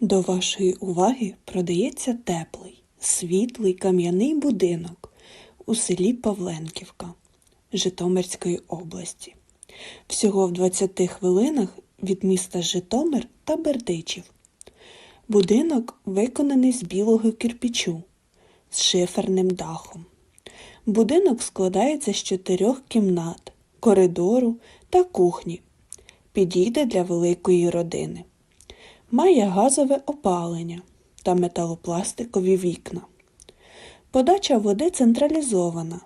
До вашої уваги продається теплий, світлий кам'яний будинок у селі Павленківка Житомирської області. Всього в 20 хвилинах від міста Житомир та Бердичів. Будинок виконаний з білого кирпічу з шиферним дахом. Будинок складається з чотирьох кімнат, коридору та кухні. Підійде для великої родини. Має газове опалення та металопластикові вікна. Подача води централізована.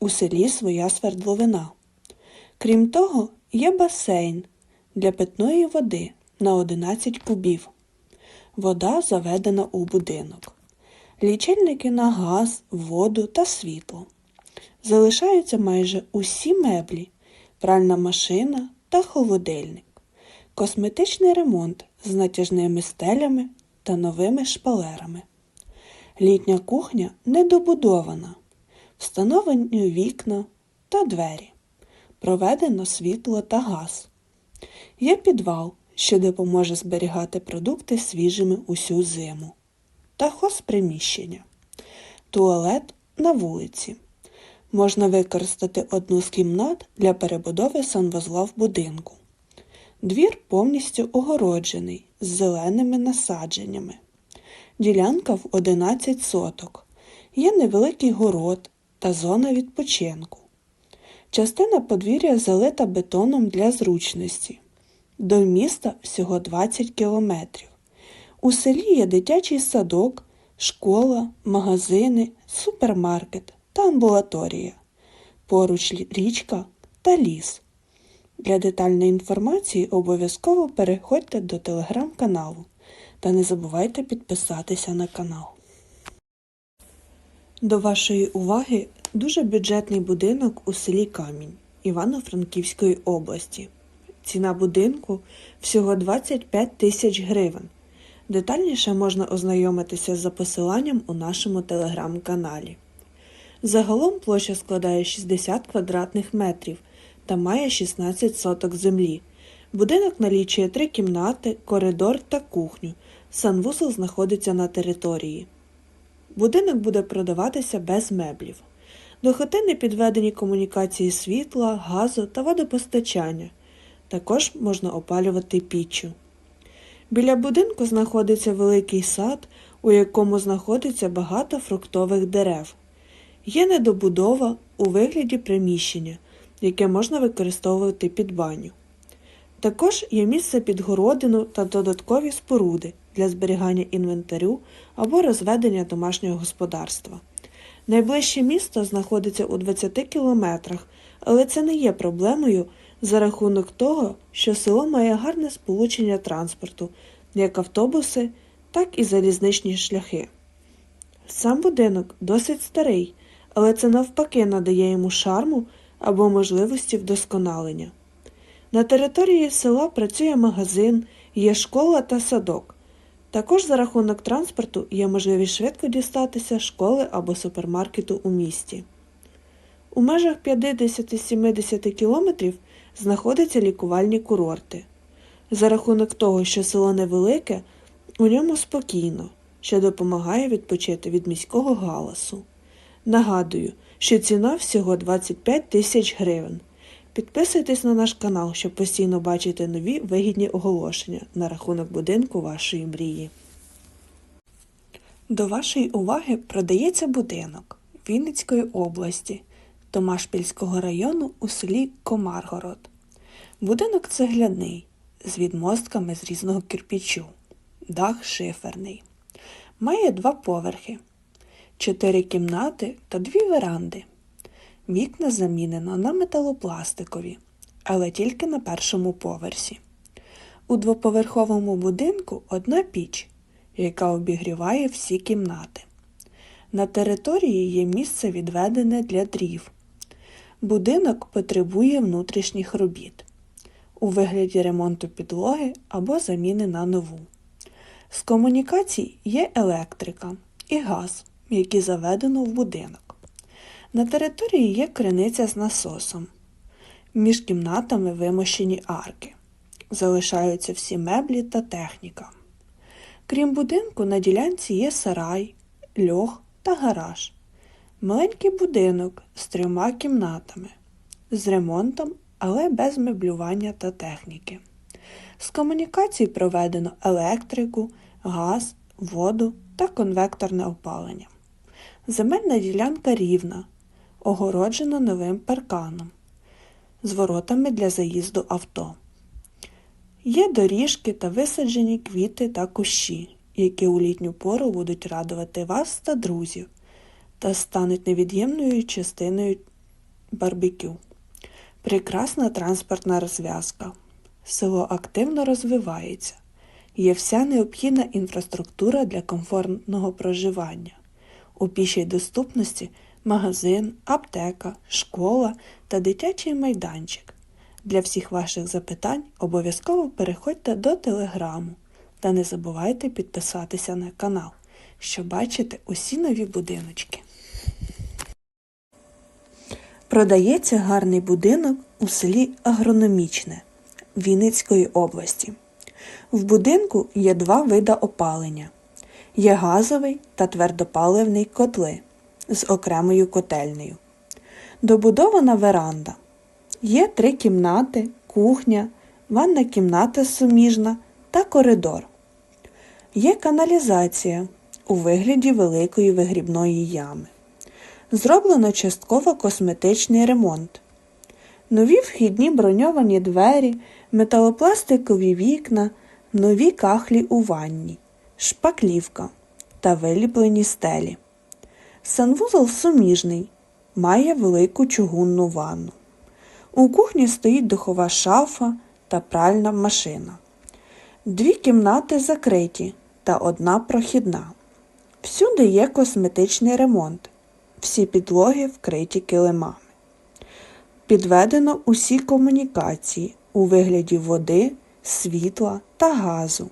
У селі своя свердловина. Крім того, є басейн для питної води на 11 кубів. Вода заведена у будинок. Лічильники на газ, воду та світло. Залишаються майже усі меблі, пральна машина та холодильник, косметичний ремонт з натяжними стелями та новими шпалерами. Літня кухня недобудована, встановлені вікна та двері, проведено світло та газ. Є підвал, що допоможе зберігати продукти свіжими усю зиму, та хозприміщення, туалет на вулиці. Можна використати одну з кімнат для перебудови санвузла в будинку. Двір повністю огороджений з зеленими насадженнями. Ділянка в 11 соток. Є невеликий город та зона відпочинку. Частина подвір'я залита бетоном для зручності. До міста всього 20 кілометрів. У селі є дитячий садок, школа, магазини, супермаркет та амбулаторія. Поруч річка та ліс. Для детальної інформації обов'язково переходьте до телеграм-каналу та не забувайте підписатися на канал. До вашої уваги дуже бюджетний будинок у селі Камінь Івано-Франківської області. Ціна будинку всього 25 тисяч гривень. Детальніше можна ознайомитися за посиланням у нашому телеграм-каналі. Загалом площа складає 60 квадратних метрів та має 16 соток землі. Будинок налічує три кімнати, коридор та кухню. Санвузол знаходиться на території. Будинок буде продаватися без меблів. До хатини підведені комунікації світла, газу та водопостачання. Також можна опалювати піччю. Біля будинку знаходиться великий сад, у якому знаходиться багато фруктових дерев. Є недобудова у вигляді приміщення, яке можна використовувати під баню. Також є місце під городину та додаткові споруди для зберігання інвентарю або розведення домашнього господарства. Найближче місто знаходиться у 20 кілометрах, але це не є проблемою за рахунок того, що село має гарне сполучення транспорту, як автобуси, так і залізничні шляхи. Сам будинок досить старий, але це навпаки надає йому шарму або можливості вдосконалення. На території села працює магазин, є школа та садок. Також за рахунок транспорту є можливість швидко дістатися школи або супермаркету у місті. У межах 50-70 кілометрів знаходяться лікувальні курорти. За рахунок того, що село невелике, у ньому спокійно, що допомагає відпочити від міського галасу. Нагадую, що ціна всього 25 тисяч гривень. Підписуйтесь на наш канал, щоб постійно бачити нові вигідні оголошення на рахунок будинку вашої мрії. До вашої уваги продається будинок Вінницької області Томашпільського району у селі Комаргород. Будинок цегляний з відмостками з різного кирпічу, дах шиферний. Має два поверхи, чотири кімнати та дві веранди. Вікна замінено на металопластикові, але тільки на першому поверсі. У двоповерховому будинку одна піч, яка обігріває всі кімнати. На території є місце відведене для дрів. Будинок потребує внутрішніх робіт у вигляді ремонту підлоги або заміни на нову. З комунікацій є електрика і газ, які заведено в будинок. На території є криниця з насосом. Між кімнатами вимощені арки. Залишаються всі меблі та техніка. Крім будинку, на ділянці є сарай, льох та гараж. Маленький будинок з трьома кімнатами, з ремонтом, але без меблювання та техніки. З комунікацій проведено електрику, газ, воду та конвекторне опалення. Земельна ділянка рівна, огороджена новим парканом з воротами для заїзду авто. Є доріжки та висаджені квіти та кущі, які у літню пору будуть радувати вас та друзів та стануть невід'ємною частиною барбекю. Прекрасна транспортна розв'язка. Село активно розвивається. Є вся необхідна інфраструктура для комфортного проживання. У пішій доступності магазин, аптека, школа та дитячий майданчик. Для всіх ваших запитань обов'язково переходьте до телеграму та не забувайте підписатися на канал, щоб бачити усі нові будиночки. Продається гарний будинок у селі Агрономічне Вінницької області. В будинку є два вида опалення: є газовий та твердопаливний котли з окремою котельнею. Добудована веранда. Є три кімнати, кухня, ванна кімната суміжна та коридор. Є каналізація у вигляді великої вигрібної ями. Зроблено частково косметичний ремонт. Нові вхідні броньовані двері, металопластикові вікна, нові кахлі у ванні, шпаклівка та виліплені стелі. Санвузол суміжний, має велику чугунну ванну. У кухні стоїть духова шафа та пральна машина. Дві кімнати закриті та одна прохідна. Всюди є косметичний ремонт. Всі підлоги вкриті килимами. Підведено усі комунікації у вигляді води, світла та газу.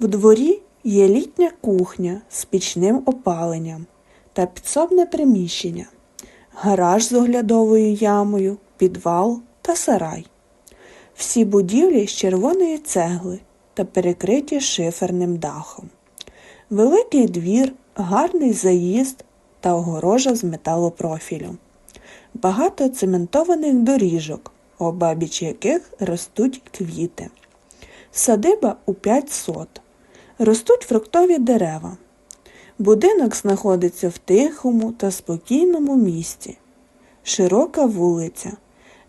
В дворі є літня кухня з пічним опаленням та підсобне приміщення, гараж з оглядовою ямою, підвал та сарай. Всі будівлі з червоної цегли та перекриті шиферним дахом. Великий двір, гарний заїзд та огорожа з металопрофілю. Багато цементованих доріжок, обабіч яких ростуть квіти. Садиба у 5 сот. Ростуть фруктові дерева. Будинок знаходиться в тихому та спокійному місті. Широка вулиця.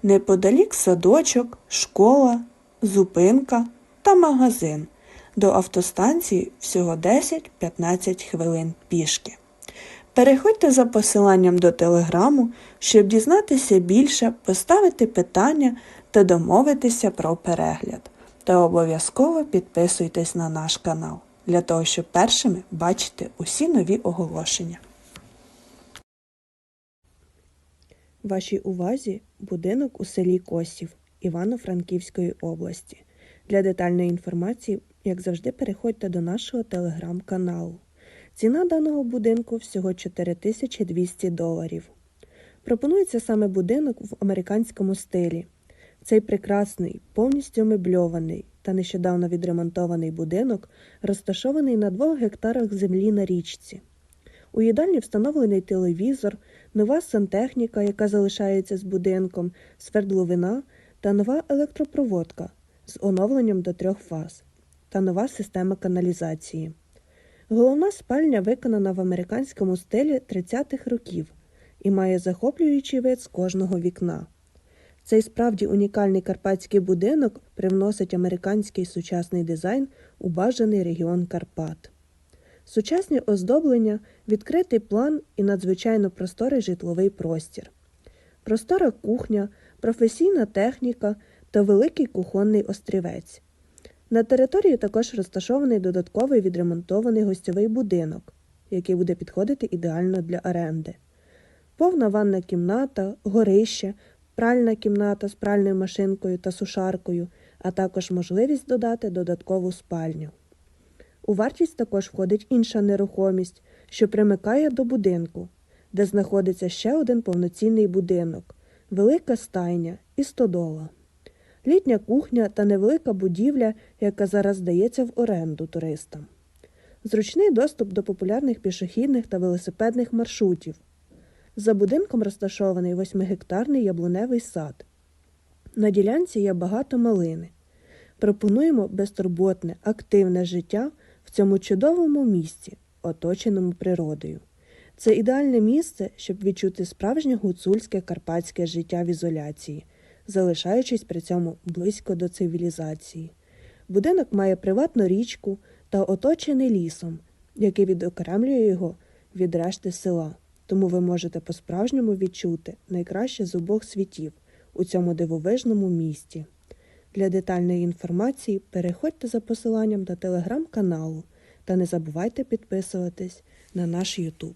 Неподалік садочок, школа, зупинка та магазин. До автостанції всього 10-15 хвилин пішки. Переходьте за посиланням до телеграму, щоб дізнатися більше, поставити питання та домовитися про перегляд. Та обов'язково підписуйтесь на наш канал для того, щоб першими бачити усі нові оголошення. Вашій увазі будинок у селі Косів Івано-Франківської області. Для детальної інформації, як завжди, переходьте до нашого телеграм-каналу. Ціна даного будинку всього 4200 доларів. Пропонується саме будинок в американському стилі. Цей прекрасний, повністю мебльований та нещодавно відремонтований будинок розташований на двох гектарах землі на річці. У їдальні встановлений телевізор, нова сантехніка, яка залишається з будинком, свердловина та нова електропроводка з оновленням до трьох фаз та нова система каналізації. Головна спальня виконана в американському стилі 30-х років і має захоплюючий вид з кожного вікна. Цей справді унікальний карпатський будинок привносить американський сучасний дизайн у бажаний регіон Карпат. Сучасні оздоблення, відкритий план і надзвичайно просторий житловий простір, простора кухня, професійна техніка та великий кухонний острівець. На території також розташований додатковий відремонтований гостьовий будинок, який буде підходити ідеально для оренди. Повна ванна кімната, горище, пральна кімната з пральною машинкою та сушаркою, а також можливість додати додаткову спальню. У вартість також входить інша нерухомість, що примикає до будинку, де знаходиться ще один повноцінний будинок, велика стайня і стодола, літня кухня та невелика будівля, яка зараз здається в оренду туристам. зручний доступ до популярних пішохідних та велосипедних маршрутів. За будинком розташований восьмигектарний яблуневий сад. На ділянці є багато малини. Пропонуємо безтурботне, активне життя в цьому чудовому місці, оточеному природою. Це ідеальне місце, щоб відчути справжнє гуцульське карпатське життя в ізоляції, залишаючись при цьому близько до цивілізації. Будинок має приватну річку та оточений лісом, який відокремлює його від решти села. Тому ви можете по-справжньому відчути найкраще з обох світів у цьому дивовижному місті. Для детальної інформації переходьте за посиланням до телеграм-каналу та не забувайте підписуватись на наш YouTube.